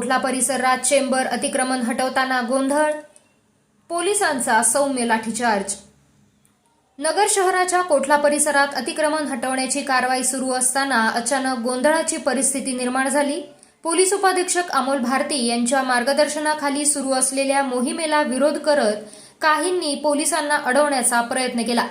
कोठला परिसरात चेंबर अतिक्रमण हटवताना गोंधळ? पोलिसांचा सौम्य लाठीचार्ज. नगर शहराच्या कोठला परिसरात अतिक्रमण हटवण्याची कारवाई सुरू असताना अचानक गोंधळाची परिस्थिती निर्माण झाली. पोलीस उपाधीक्षक अमोल भारती यांच्या मार्गदर्शनाखाली सुरू असलेल्या मोहिमेला विरोध करत काहींनी पोलिसांना अडवण्याचा प्रयत्न केला.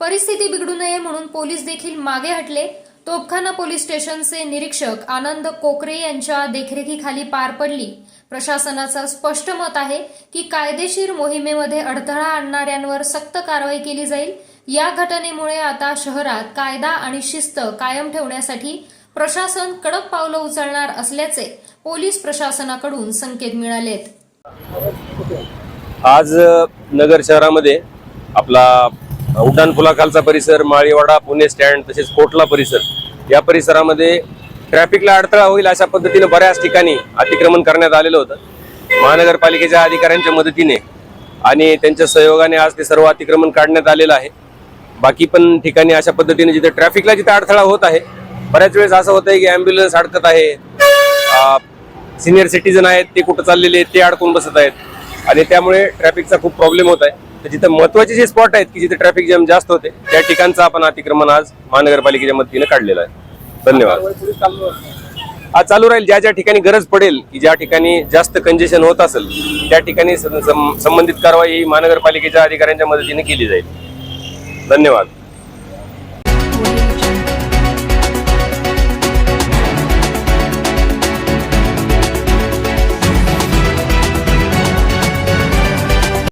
परिस्थिती बिघडू नये म्हणून पोलीस देखील मागे हटले. तोपखाना पोलीस स्टेशनचे निरीक्षक आनंद कोकरे यांच्या देखरेखीखाली पार पडली. प्रशासनाचं स्पष्ट मत आहे की कायदेशीर मोहिमेमध्ये अडथळा आणणाऱ्यांवर सक्त कारवाई केली जाईल. या घटनेमुळे आता शहरात कायदा आणि शिस्त कायम ठेवण्यासाठी प्रशासन कडक पावलं उचलणार असल्याचे पोलीस प्रशासनाकडून संकेत मिळालेत. आज नगर शहरामध्ये आपला उड्डाण पुलाखालचा परिसर माळीवाडा पुणे स्टँड तसेच कोटला परिसर. या परिसरामध्ये ट्रॅफिकला अडथळा होईल अशा पद्धतीने बऱ्याच ठिकाणी अतिक्रमण करण्यात आलेलं होतं. महानगरपालिकेच्या अधिकाऱ्यांच्या मदतीने आणि त्यांच्या सहयोगाने आज ते सर्व अतिक्रमण काढण्यात आलेलं आहे. बाकी पण ठिकाणी अशा पद्धतीने जिथे ट्रॅफिकला जिथे अडथळा होत आहे बऱ्याच वेळेस असं होतं आहे की ॲम्ब्युलन्स अडकत आहे सिनियर सिटीजन आहेत ते कुठं चाललेले आहेत ते अडकून बसत आहेत. आणि त्यामुळे ट्रॅफिकचा खूप प्रॉब्लेम होत आहे. तर जिथे महत्त्वाचे जे स्पॉट आहेत की जिथे ट्रॅफिक जॅम जास्त होते त्या ठिकाणचं आपण अतिक्रमण आज महानगरपालिकेच्या मदतीने काढलेलं आहे. धन्यवाद. आज चालू राहील. ज्या ज्या ठिकाणी गरज पडेल की ज्या ठिकाणी जास्त कंजेशन होत असेल त्या ठिकाणी संबंधित कारवाई ही महानगरपालिकेच्या अधिकाऱ्यांच्या मदतीने केली जाईल. धन्यवाद.